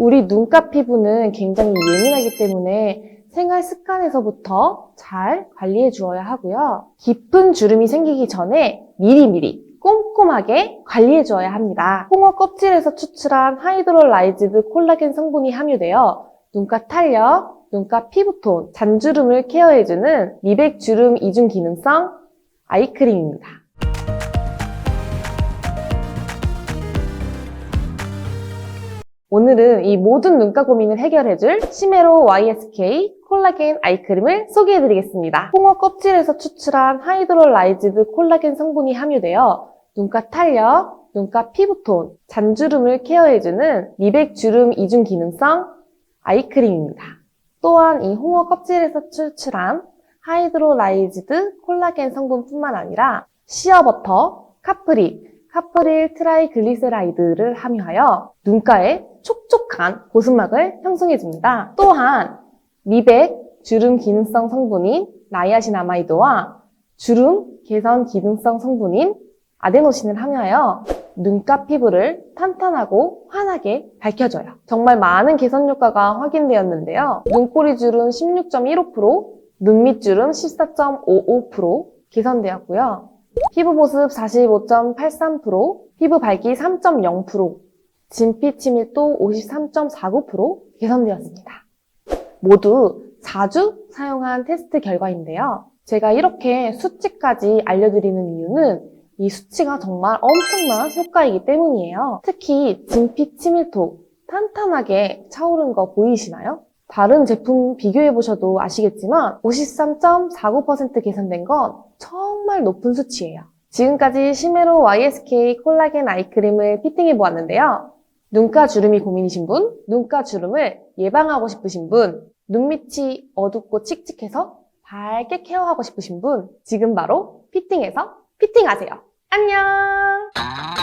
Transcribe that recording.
우리 눈가 피부는 굉장히 예민하기 때문에 생활 습관에서부터 잘 관리해 주어야 하고요. 깊은 주름이 생기기 전에 미리미리 꼼꼼하게 관리해 주어야 합니다. 홍어 껍질에서 추출한 하이드롤라이즈드 콜라겐 성분이 함유되어 눈가 탄력, 눈가 피부톤, 잔주름을 케어해주는 미백 주름 이중 기능성 아이크림입니다. 오늘은 이 모든 눈가 고민을 해결해줄 시메로 YSK 콜라겐 아이크림을 소개해드리겠습니다. 홍어 껍질에서 추출한 하이드롤라이즈드 콜라겐 성분이 함유되어 눈가 탄력, 눈가 피부톤, 잔주름을 케어해주는 미백 주름 이중 기능성 아이크림입니다. 또한 이 홍어 껍질에서 추출한 하이드롤라이즈드 콜라겐 성분뿐만 아니라 시어버터, 카프리, 카프릴 트라이글리세라이드를 함유하여 눈가에 촉촉한 보습막을 형성해 줍니다. 또한 미백, 주름 기능성 성분인 나이아신아마이드와 주름 개선 기능성 성분인 아데노신을 함유하여 눈가 피부를 탄탄하고 환하게 밝혀줘요. 정말 많은 개선 효과가 확인되었는데요. 눈꼬리 주름 16.15%, 눈밑 주름 14.55% 개선되었고요. 피부 보습 45.83%, 피부 밝기 3.0%, 진피 치밀도 53.49% 개선되었습니다. 모두 4주 사용한 테스트 결과인데요. 제가 이렇게 수치까지 알려드리는 이유는 이 수치가 정말 엄청난 효과이기 때문이에요. 특히 진피 치밀도 탄탄하게 차오른 거 보이시나요? 다른 제품 비교해보셔도 아시겠지만 53.49% 개선된 건 정말 높은 수치예요. 지금까지 시메로 YSK 콜라겐 아이크림을 피팅해 보았는데요. 눈가 주름이 고민이신 분, 눈가 주름을 예방하고 싶으신 분, 눈밑이 어둡고 칙칙해서 밝게 케어하고 싶으신 분, 지금 바로 피팅해서 피팅하세요. 안녕!